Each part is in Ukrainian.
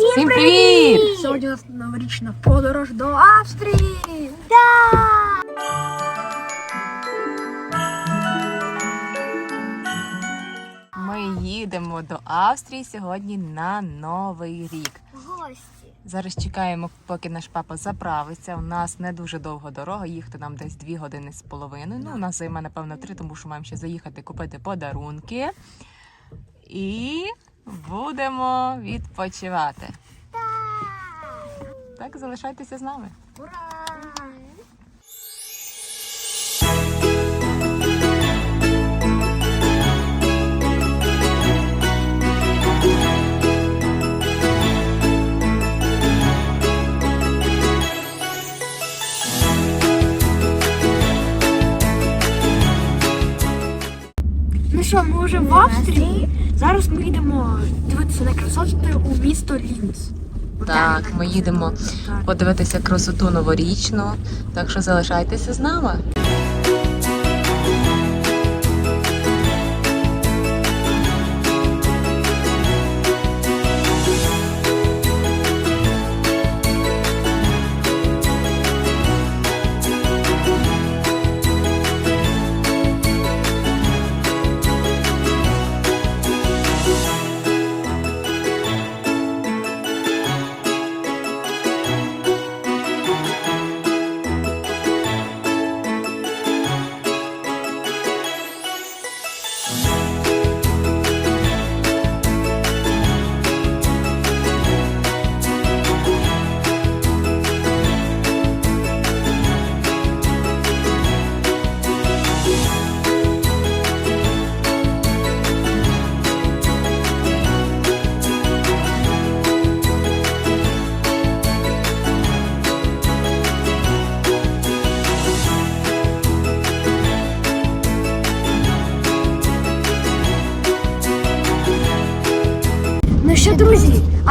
Всім привіт! Сьогодні у нас новорічна подорож до Австрії. Ми їдемо до Австрії сьогодні на Новий рік. Гості. Зараз чекаємо, поки наш папа заправиться. У нас не дуже довга дорога, їхати нам десь дві години з половиною. Ну, у нас займе, напевно, три, тому що маємо ще заїхати купити подарунки. І будемо відпочивати. Так, залишайтеся з нами. Ура! Що, ми вже в Австрії. Зараз ми їдемо дивитися на красоти у місто Лінц. Так, ми їдемо подивитися красоту новорічну. Так що залишайтеся з нами.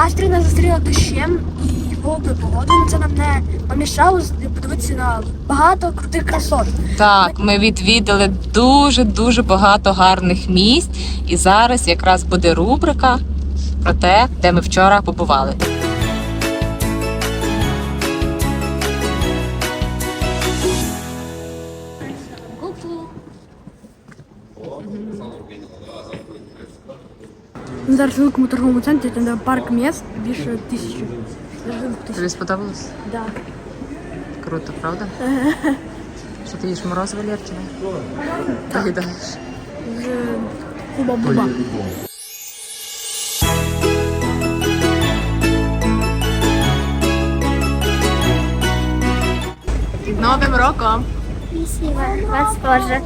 Австрія нас зустріла дощем і голубою погодою. Це нам не помішало подивитися на багато крутих красот. Так, ми відвідали дуже дуже багато гарних місць, і зараз якраз буде рубрика про те, де ми вчора побували. Ми зараз в великому торговому центрі, там де парк міст більше тисячі. Даже двох тисяч. Тобі сподобалось? Да. Круто, правда? Що ти їш морозиво Лєрчина? Доїдаєш. З хуба-буба. Новим роком! Спасибо. Вас тоже.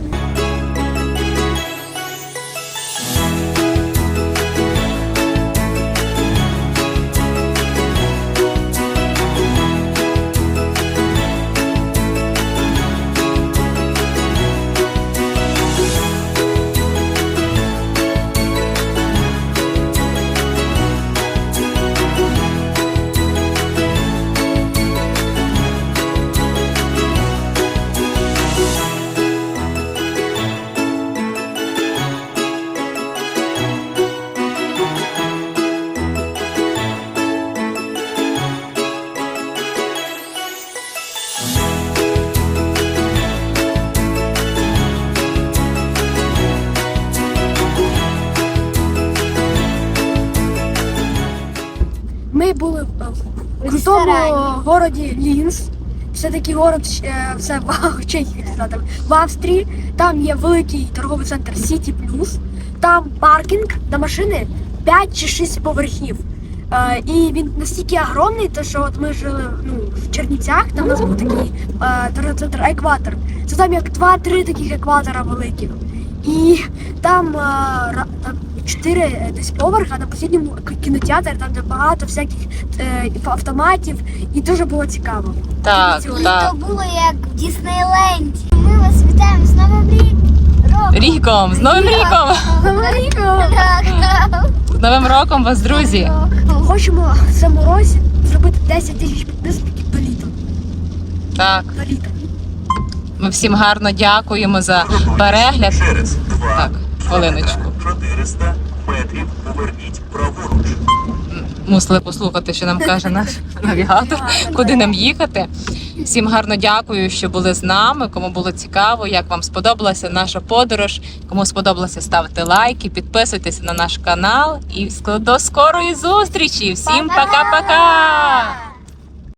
Ми були в в крутому городі Лінс. Це такий город, е, це в Чехії, в Австрії. Там є великий торговий центр City Plus. Там паркінг на машини 5 чи 6 поверхів. Е, і він настільки огромний, то що от ми жили ну, в Чернівцях, там у нас був такий е, торговий центр екватор. Це там як 2-3 таких екватора великих. І там, е, там чотири е, десь поверха, на останньому к- кінотеатр, там де багато всяких е, автоматів, і дуже було цікаво. Так, так. То було як в Діснейленді. Ми вас вітаємо з Новим рік. Роком. Ріком! З Новим ріком! Так, так. З Новим роком вас, друзі! Хочемо в цьому році зробити 10 тисяч підписників до літа. Так, До літа. ми всім гарно дякуємо за перегляд. Через два Так, хвилиночку. 400 метрів поверніть праворуч. Мусили послухати, що нам каже наш навігатор, куди нам їхати. Всім гарно дякую, що були з нами. Кому було цікаво, як вам сподобалася наша подорож. Кому сподобалося, ставте лайки, підписуйтесь на наш канал. І до скорої зустрічі! Всім пока-пока!